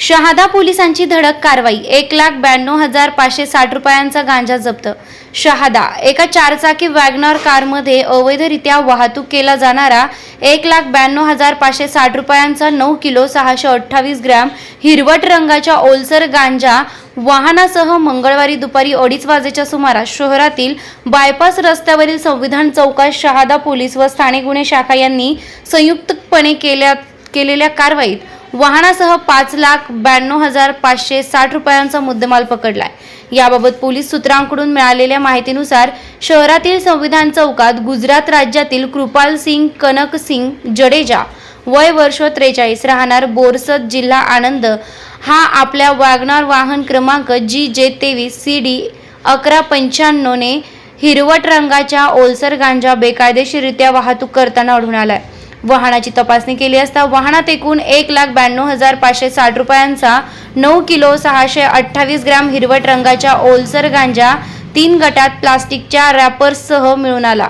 शहादा पोलिसांची धडक कारवाई एक लाख ब्याण्णव हजार पाचशे साठ रुपयांचा गांजा जप्त. शहादा एका चारचाकी वॅगनॉर कारमध्ये अवैधरित्या वाहतूक केला जाणारा एक लाख ब्याण्णव हजार पाचशे साठ रुपयांचा नऊ किलो सहाशे अठ्ठावीस ग्रॅम हिरवट रंगाच्या ओलसर गांजा वाहनासह मंगळवारी दुपारी अडीच वाजेच्या सुमारास शहरातील बायपास रस्त्यावरील संविधान चौकात शहादा पोलीस व स्थानिक गुन्हे शाखा यांनी संयुक्तपणे केल्या केलेल्या कारवाईत वाहनासह पाच लाख ब्याण्णव हजार पाचशे साठ रुपयांचा मुद्देमाल पकडलाय. याबाबत पोलीस सूत्रांकडून मिळालेल्या माहितीनुसार शहरातील संविधान चौकात गुजरात राज्यातील कृपाल सिंग कनक सिंग जडेजा वय वर्ष त्रेचाळीस राहणार बोरसद जिल्हा आनंद हा आपल्या वॅगनार वाहन क्रमांक जी जे तेवीस सी डी अकरा पंच्याण्णवने हिरवट रंगाच्या ओलसर गांजा बेकायदेशीररित्या वाहतूक करताना आढळून आलाय. वाहनाची तपासणी केली असता वाहनात एकूण एक लाख ब्याण्णव हजार पाचशे साठ रुपयांचा नऊ किलो सहाशे अठ्ठावीस ग्रॅम हिरवट रंगाच्या ओलसर गांजा तीन गटात प्लास्टिकच्या रॅपर्ससह मिळून आला.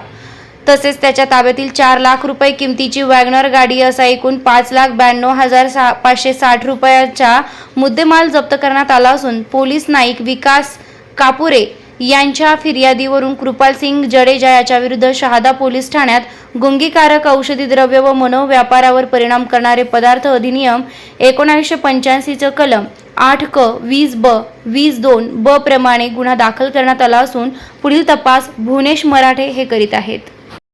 तसेच त्याच्या ताब्यातील चार लाख रुपये किमतीची वॅगनर गाडी असा एकूण पाच लाख ब्याण्णव हजार सहा पाचशे साठ रुपयाचा मुद्देमाल जप्त करण्यात आला असून पोलीस नाईक विकास कापुरे यांच्या फिर्यादीवरून कृपाल सिंग जडेजा याच्या विरुद्ध शहादा पोलीस ठाण्यात गुंगीकारक औषधी द्रव्य व मनोव्यापारावर परिणाम करणारे पदार्थ अधिनियम एकोणावीसशे पंच्याऐंशीचं कलम आठ क वीस ब वीस दोन ब प्रमाणे गुन्हा दाखल करण्यात आला असून पुढील तपास भुवनेश मराठे हे करीत आहेत.